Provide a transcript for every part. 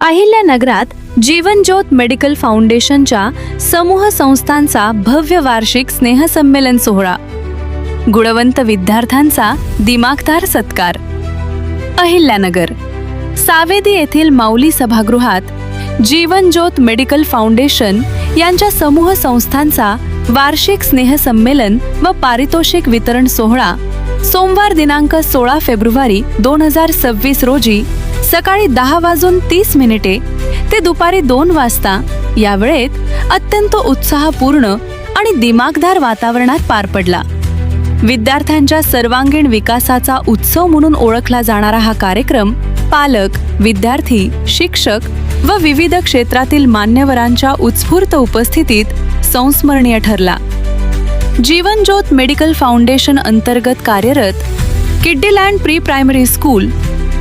अहिल्यानगरात जीवनज्योत medical फाउंडेशनच्या समूह संस्थांचा भव्य वार्षिक स्नेहसंमेलन सोहळा. गुणवंत विद्यार्थ्यांचा दिमागदार सत्कार. अहिल्यानगर सावेदी येथील माऊली सभागृहात जीवनज्योत मेडिकल फाउंडेशन यांच्या समूह संस्थांचा वार्षिक स्नेहसंमेलन व पारितोषिक वितरण सोहळा सोमवार दिनांक सोळा फेब्रुवारी दोन हजार सव्वीस रोजी सकाळी दहा वाजून तीस मिनिटे ते दुपारी दोन वाजता या वेळेत अत्यंत उत्साहपूर्ण आणि दिमागदार वातावरणात पार पडला. विद्यार्थ्यांच्या सर्वांगीण विकासाचा उत्सव म्हणून ओळखला जाणारा हा कार्यक्रम पालक विद्यार्थी शिक्षक व विविध क्षेत्रातील मान्यवरांच्या उत्स्फूर्त उपस्थितीत संस्मरणीय ठरला. जीवनज्योत मेडिकल फाउंडेशन अंतर्गत कार्यरत Kiddieland pre primary school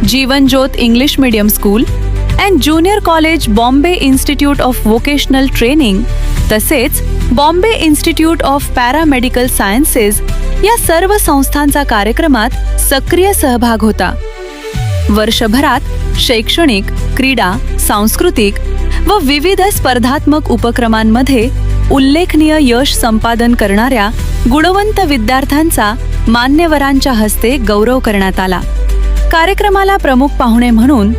Jeevanjyot English medium school and junior college Bombay institute of vocational training तसेच Bombay institute of paramedical sciences या सर्व संस्थांचा कार्यक्रमात सक्रिय सहभाग होता. वर्षभरात शैक्षणिक क्रीडा सांस्कृतिक व विविध स्पर्धात्मक उपक्रमांमध्ये उल्लेखनीय यश संपादन करणाऱ्या गुणवंत विद्यार्थ्यांचा मान्यवरांच्या हस्ते गौरव करण्यात आला. कार्यक्रमाला प्रमुख पाहुणे म्हणून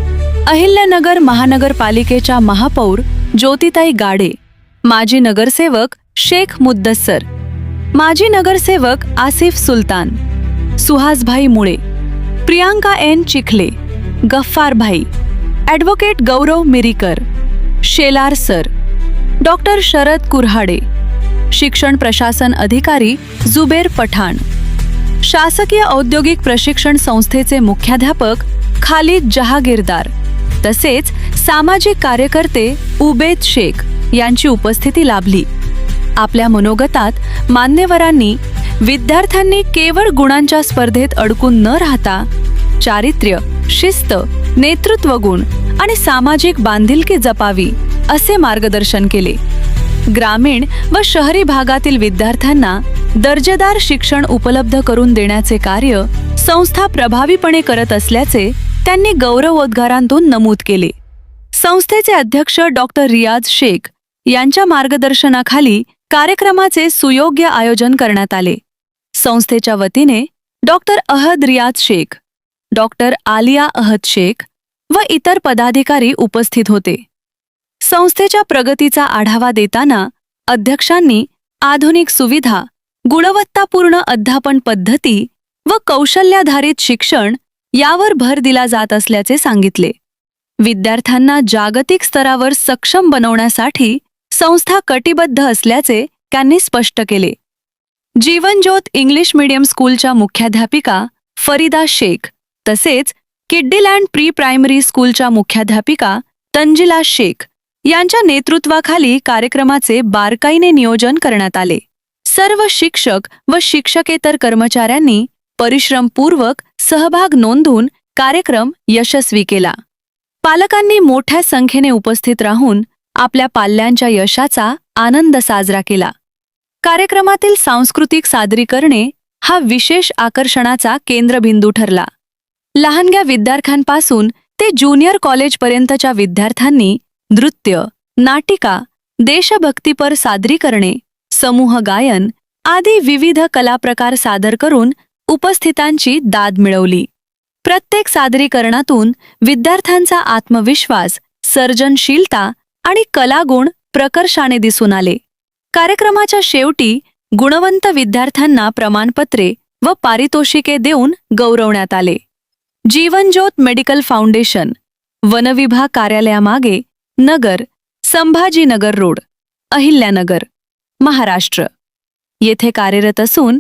अहिल्यानगर महानगरपालिकेच्या महापौर ज्योतिताई गाडे माजी नगरसेवक शेख मुद्दसर माजी नगरसेवक आसिफ सुलतान सुहासभाई मुळे Priyanka N Chikhale Gaffarbhai advocate Gaurav Mirikar Shelar sir doctor Sharad Kurhade शिक्षण प्रशासन अधिकारी जुबेर पठाण शासकीय औद्योगिक प्रशिक्षण संस्थेचे मुख्याध्यापक खालिद जहागीरदार तसेच सामाजिक कार्यकर्ते उबेद शेख यांची उपस्थिती लाभली. आपल्या मनोगतात मान्यवरांनी विद्यार्थ्यांनी केवळ गुणांच्या स्पर्धेत अडकून न राहता चारित्र्य शिस्त नेतृत्व गुण आणि सामाजिक बांधिलकी जपावी असे मार्गदर्शन केले. ग्रामीण व शहरी भागातील विद्यार्थ्यांना दर्जेदार शिक्षण उपलब्ध करून देण्याचे कार्य संस्था प्रभावीपणे करत असल्याचे त्यांनी गौरवोद्गारांतून नमूद केले. संस्थेचे अध्यक्ष डॉक्टर रियाज शेख यांच्या मार्गदर्शनाखाली कार्यक्रमाचे सुयोग्य आयोजन करण्यात आले. संस्थेच्या वतीने डॉक्टर अहद रियाज शेख डॉक्टर आलिया अहद शेख व इतर पदाधिकारी उपस्थित होते. संस्थेच्या प्रगतीचा आढावा देताना अध्यक्षांनी आधुनिक सुविधा गुणवत्तापूर्ण अध्यापन पद्धती व कौशल्याधारित शिक्षण यावर भर दिला जात असल्याचे सांगितले. विद्यार्थ्यांना जागतिक स्तरावर सक्षम बनवण्यासाठी संस्था कटिबद्ध असल्याचे त्यांनी स्पष्ट केले. जीवनज्योत इंग्लिश मीडियम स्कूलच्या मुख्याध्यापिका फरीदा शेख तसेच किड्डीलँड प्री प्रायमरी स्कूलच्या मुख्याध्यापिका तंजिला शेख यांच्या नेतृत्वाखाली कार्यक्रमाचे बारकाईने नियोजन करण्यात आले. सर्व शिक्षक व शिक्षकेतर कर्मचाऱ्यांनी परिश्रमपूर्वक सहभाग नोंदवून कार्यक्रम यशस्वी केला. पालकांनी मोठ्या संख्येने उपस्थित राहून आपल्या पाल्यांच्या यशाचा आनंद साजरा केला. कार्यक्रमातील सांस्कृतिक सादरीकरणे हा विशेष आकर्षणाचा केंद्रबिंदू ठरला. लहानग्या विद्यार्थ्यांपासून ते ज्युनियर कॉलेजपर्यंतच्या विद्यार्थ्यांनी नृत्य नाटिका देशभक्तीपर सादरीकरणे समूह गायन आदी विविध कलाप्रकार सादर करून उपस्थितांची दाद मिळवली. प्रत्येक सादरीकरणातून विद्यार्थ्यांचा आत्मविश्वास सर्जनशीलता आणि कलागुण प्रकर्षाने दिसून आले. कार्यक्रमाच्या शेवटी गुणवंत विद्यार्थ्यांना प्रमाणपत्रे व पारितोषिके देऊन गौरवण्यात आले. जीवनज्योत मेडिकल फाउंडेशन वनविभाग कार्यालयामागे नगर संभाजीनगर रोड अहिल्यानगर. महाराष्ट्र. येथे कार्यरत असून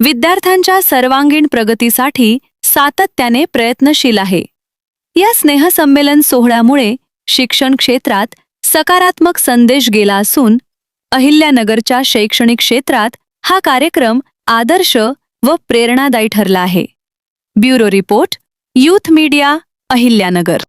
विद्यार्थ्यांच्या सर्वांगीण प्रगतीसाठी सातत्याने प्रयत्नशील आहे. या स्नेहसंमेलन सोहळ्यामुळे शिक्षण क्षेत्रात सकारात्मक संदेश गेला असून अहिल्यानगरच्या शैक्षणिक क्षेत्रात हा कार्यक्रम आदर्श व प्रेरणादायी ठरला आहे. Bureau report youth media Ahilyanagar.